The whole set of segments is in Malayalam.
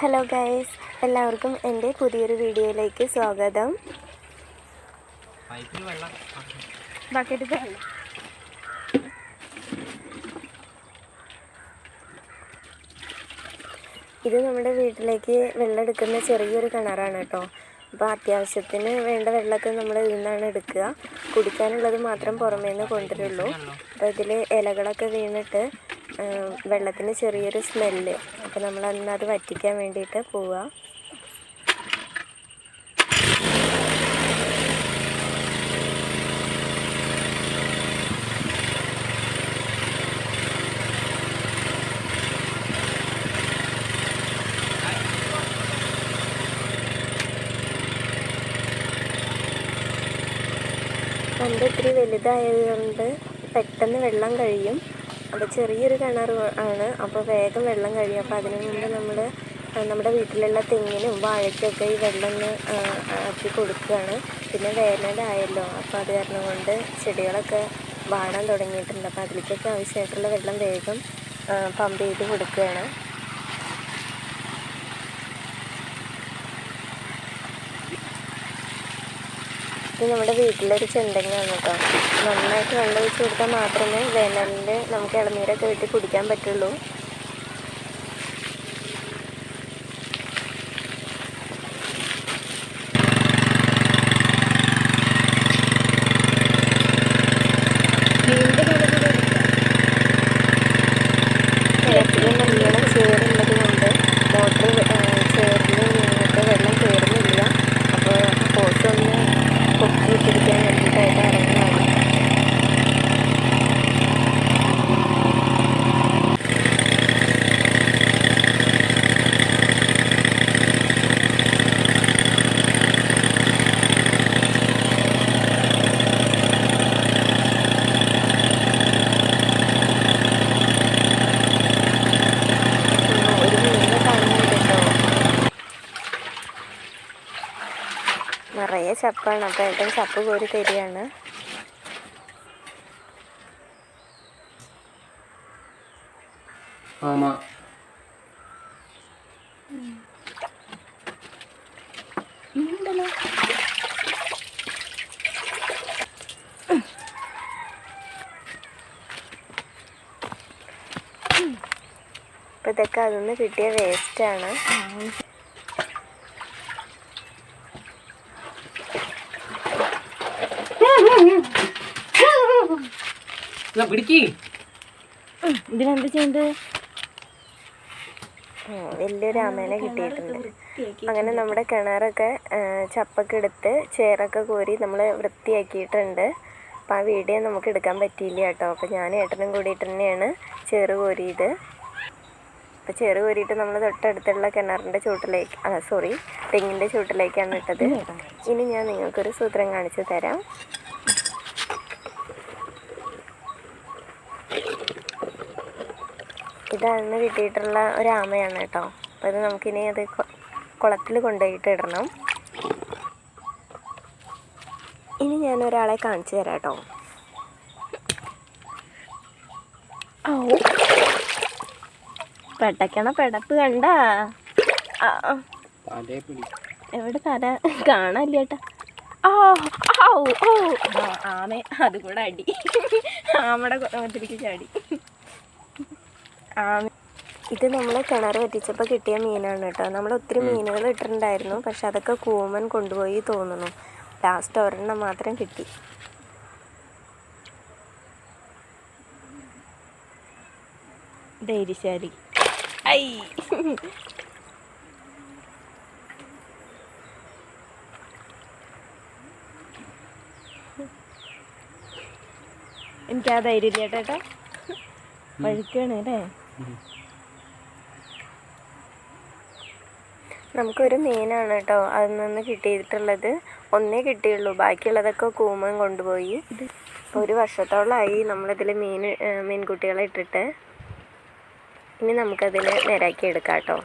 ഹലോ ഗൈസ് എല്ലാവർക്കും എന്റെ പുതിയൊരു വീഡിയോയിലേക്ക് സ്വാഗതം. പൈപ്പിൽ വെള്ളം. ബക്കറ്റ് ഇത് നമ്മുടെ വീട്ടിലേക്ക് വെള്ളം എടുക്കുന്ന ചെറിയൊരു കിണറാണ് കേട്ടോ. അപ്പോൾ അത്യാവശ്യത്തിന് വേണ്ട വെള്ളമൊക്കെ നമ്മൾ ഇതിൽ നിന്നാണ് എടുക്കുക. കുടിക്കാനുള്ളത് മാത്രം പുറമേ നിന്ന് കൊണ്ടുവരുള്ളൂ. അപ്പോൾ ഇതിൽ ഇലകളൊക്കെ വീണിട്ട് വെള്ളത്തിന് ചെറിയൊരു സ്മെല്ല്. അപ്പോൾ നമ്മൾ അന്ന് അത് വറ്റിക്കാൻ വേണ്ടിയിട്ട് പോവുക പണ്ട് ഇത്തിരി വലുതായതുകൊണ്ട് പെട്ടെന്ന് വെള്ളം കഴിയും. അപ്പോൾ ചെറിയൊരു കിണർ ആണ്. അപ്പോൾ വേഗം വെള്ളം കഴിയും. അപ്പോൾ അതിനു മുമ്പ് നമ്മൾ നമ്മുടെ വീട്ടിലുള്ള തെങ്ങിനും വാഴയ്ക്കൊക്കെ ഈ വെള്ളം ആക്കി കൊടുക്കുകയാണ്. പിന്നെ വേനലായല്ലോ. അപ്പോൾ അത് കാരണം കൊണ്ട് ചെടികളൊക്കെ വാടാൻ തുടങ്ങിയിട്ടുണ്ട്. അപ്പോൾ അതിലേക്കൊക്കെ ആവശ്യമായിട്ടുള്ള വെള്ളം വേഗം പമ്പ് ചെയ്ത് കൊടുക്കുകയാണ്. ഇത് നമ്മുടെ വീട്ടിലൊരു ചെന്തെങ്ങാണ് കേട്ടോ. നന്നായിട്ട് വെള്ളം ഒഴിച്ച് കൊടുത്താൽ മാത്രമേ വേനലിൽ നമുക്ക് ഇളനീരൊക്കെ വെട്ടി കുടിക്കാൻ പറ്റുള്ളൂ. കിണറ്റിൽ നല്ലോണം ചേറുള്ളത് കൊണ്ട് മോട്ടർ ചേറിൽ വീണിട്ട് വെള്ളം കയറുന്നില്ല അപ്പോൾ ഹോസ് ഒന്ന് പൊക്കി പിടിക്കാൻ വേണ്ടിയിട്ടായിട്ട് ഇറങ്ങുകയാണ് ഒരു മീനെ കാണുന്നുണ്ട് കേട്ടോ നിറയെ ചപ്പാണ്. അപ്പോൾ ഏട്ടൻ ചപ്പ് കോരി തരികയാണ്. ആമാ. അപ്പോൾ ഇതൊക്കെ അതിൽ നിന്ന് കിട്ടിയ വേസ്റ്റാണ് ഇതിനെന്ത് വലിയൊരു ആമേനെ കിട്ടിയിട്ടുണ്ട്. അങ്ങനെ നമ്മുടെ കിണറൊക്കെ ചപ്പൊക്കെ എടുത്ത് ചേറൊക്കെ കോരി നമ്മൾ വൃത്തിയാക്കിയിട്ടുണ്ട്. അപ്പം ആ വീഡിയോ നമുക്ക് എടുക്കാൻ പറ്റിയില്ല കേട്ടോ. അപ്പോൾ ഞാൻ ഏട്ടനും കൂടിയിട്ട് തന്നെയാണ് ചേറ് കോരിയത്. അപ്പോൾ ചേറ് കോരിയിട്ട് നമ്മൾ തൊട്ടടുത്തുള്ള കിണറിന്റെ ചൂട്ടിലേക്ക് ആ സോറി തെങ്ങിന്റെ ചൂട്ടിലേക്കാണ് ഇട്ടത്. ഇനി ഞാൻ നിങ്ങൾക്കൊരു സൂത്രം കാണിച്ചു തരാം. ഇതാണ് കിട്ടിയിട്ടുള്ള ഒരു ആമയാണ് കേട്ടോ. അപ്പോൾ ഇത് നമുക്കിനി അത് കുളത്തിൽ കൊണ്ടുപോയിട്ട് ഇടണം. ഇനി ഞാൻ ഒരാളെ കാണിച്ചു തരാം കേട്ടോ. ഓ പെട്ടക്കണ പെടപ്പ് കണ്ട. എവിടെ തല? കാണാനില്ല ചേട്ടാ ആ ഔ ഓ ആമേ ആമ അതുകൂടെ അടി. ആമയുടെ തിരിച്ച് ചാടി. ഇത് നമ്മൾ കിണർ വറ്റിച്ചപ്പോൾ കിട്ടിയ മീനാണ് കേട്ടോ. നമ്മൾ ഒത്തിരി മീനുകൾ ഇട്ടിട്ടുണ്ടായിരുന്നു. പക്ഷെ അതൊക്കെ കൂമൻ കൊണ്ടുപോയി തോന്നുന്നു. ലാസ്റ്റ് ഒരെണ്ണം മാത്രം കിട്ടി. ധൈര്യശാലി. ഐ. എനിക്ക് ആ ധൈര്യം ഇല്ല ചേട്ടാ വഴുക്കാണ് അല്ലേ? നമുക്കൊരു മീനാണ് കേട്ടോ. അതിൽ നിന്ന് കിട്ടിയിട്ടുള്ളത്. ഒന്നേ കിട്ടിയുള്ളൂ. ബാക്കിയുള്ളതൊക്കെ കൂമൻ കൊണ്ടുപോയി. ഒരു വർഷത്തോളമായി നമ്മളിതിൽ മീൻ മീൻകുട്ടികളെ ഇട്ടിട്ട്. ഇനി നമുക്കതിൽ നേരാക്കി എടുക്കാം കേട്ടോ.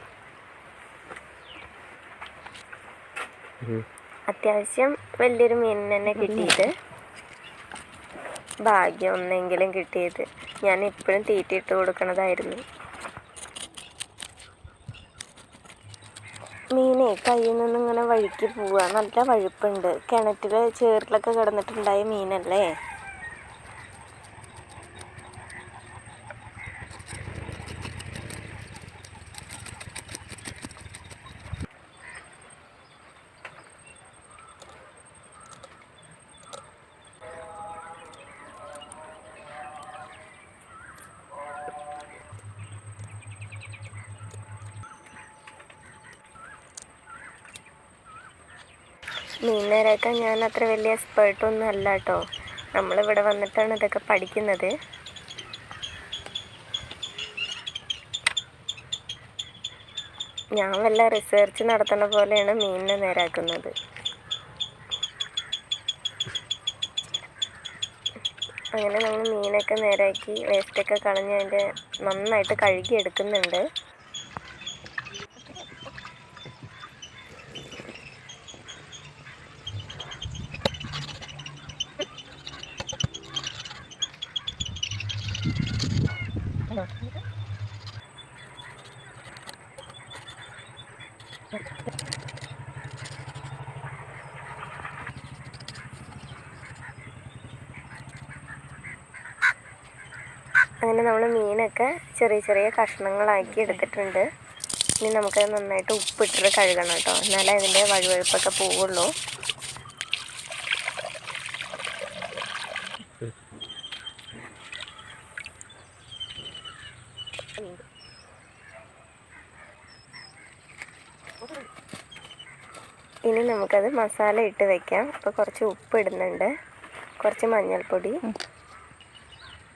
അത്യാവശ്യം വലിയൊരു മീൻ തന്നെ കിട്ടിയത് ഭാഗ്യം ഒന്നെങ്കിലും കിട്ടിയത്. ഞാൻ ഇപ്പോഴും തീറ്റിട്ട് കൊടുക്കണതായിരുന്നു. മീനെ കയ്യിൽ നിന്ന് ഇങ്ങനെ വഴുക്കി പോവുക നല്ല വഴുപ്പുണ്ട്. കിണറ്റിൽ ചേറിലൊക്കെ കിടന്നിട്ടുണ്ടായ മീനല്ലേ? മീൻ നേരാക്കാൻ ഞാൻ അത്ര വലിയ എക്സ്പേർട്ടൊന്നും അല്ല കേട്ടോ നമ്മളിവിടെ വന്നിട്ടാണ് ഇതൊക്കെ പഠിക്കുന്നത്. ഞാൻ വല്ല റിസർച്ച് നടത്തുന്ന പോലെയാണ് മീനിനെ നേരാക്കുന്നത്. അങ്ങനെ നമ്മൾ മീനൊക്കെ നേരാക്കി വേസ്റ്റൊക്കെ കളഞ്ഞ് അതിന്റെ നന്നായിട്ട് കഴുകി എടുക്കുന്നുണ്ട് അങ്ങനെ നമ്മൾ മീനൊക്കെ ചെറിയ ചെറിയ കഷ്ണങ്ങളാക്കി എടുത്തിട്ടുണ്ട്. ഇനി നമുക്കത് നന്നായിട്ട് ഉപ്പിട്ടിട്ട് കഴുകണം കേട്ടോ. എന്നാലേ അതിന്റെ വഴുവഴുപ്പൊക്കെ പോവുള്ളൂ. ഇനി നമുക്കത് മസാല ഇട്ട് വെക്കാം. അപ്പോൾ കുറച്ച് ഉപ്പ് ഇടുന്നുണ്ട്. കുറച്ച് മഞ്ഞൾപ്പൊടി.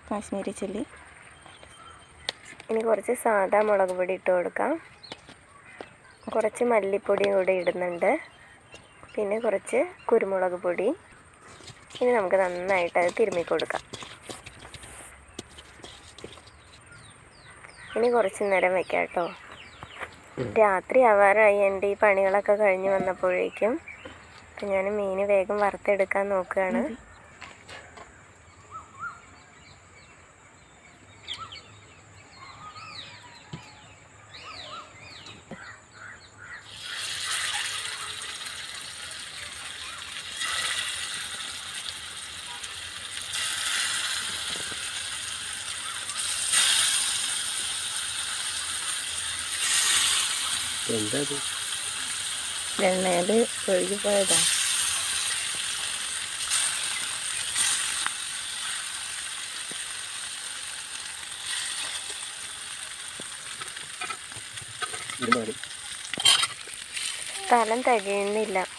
കാശ്മീരി ചില്ലി. ഇനി കുറച്ച് സാദാ മുളക് പൊടി ഇട്ട് കൊടുക്കാം. കുറച്ച് മല്ലിപ്പൊടിയും കൂടി ഇടുന്നുണ്ട്. പിന്നെ കുറച്ച് കുരുമുളക് പൊടി. ഇനി നമുക്ക് നന്നായിട്ട് അത് തിരുമ്മി കൊടുക്കാം. ഇനി കുറച്ച് നേരം വെക്കാം കേട്ടോ. രാത്രി ആവാറായി. എന്റെ ഈ പണികളൊക്കെ കഴിഞ്ഞ് വന്നപ്പോഴേക്കും അപ്പം ഞാൻ മീൻ വേഗം വറുത്തെടുക്കാൻ നോക്കുകയാണ്. എന്താ ഇത് ഒഴുകി പോയതാ. ഇത് മതി സ്ഥലം തികയുന്നില്ല.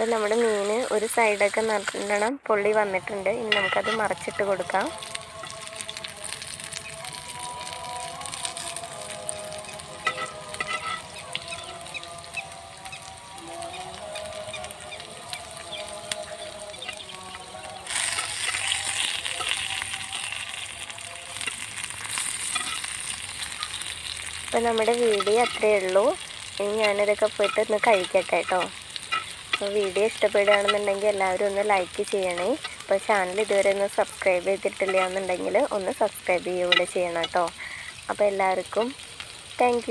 ഇപ്പം നമ്മുടെ മീൻ ഒരു സൈഡൊക്കെ നല്ലോണം പൊള്ളി വന്നിട്ടുണ്ട്. ഇനി നമുക്കത് മറച്ചിട്ട് കൊടുക്കാം. അപ്പം നമ്മുടെ വീഡിയോ അത്രയേ ഉള്ളൂ. ഇനി ഞാനിതൊക്കെ പോയിട്ട് ഒന്ന് കഴിക്കട്ടെ കേട്ടോ. അപ്പോൾ വീഡിയോ ഇഷ്ടപ്പെടുകയാണെന്നുണ്ടെങ്കിൽ എല്ലാവരും ഒന്ന് ലൈക്ക് ചെയ്യണേ. അപ്പോൾ ചാനൽ ഇതുവരെ ഒന്ന് സബ്സ്ക്രൈബ് ചെയ്തിട്ടില്ല എന്നുണ്ടെങ്കിൽ ഒന്ന് സബ്സ്ക്രൈബ് ചെയ്യുക കൂടെ ചെയ്യണം കേട്ടോ. അപ്പോൾ എല്ലാവർക്കും താങ്ക്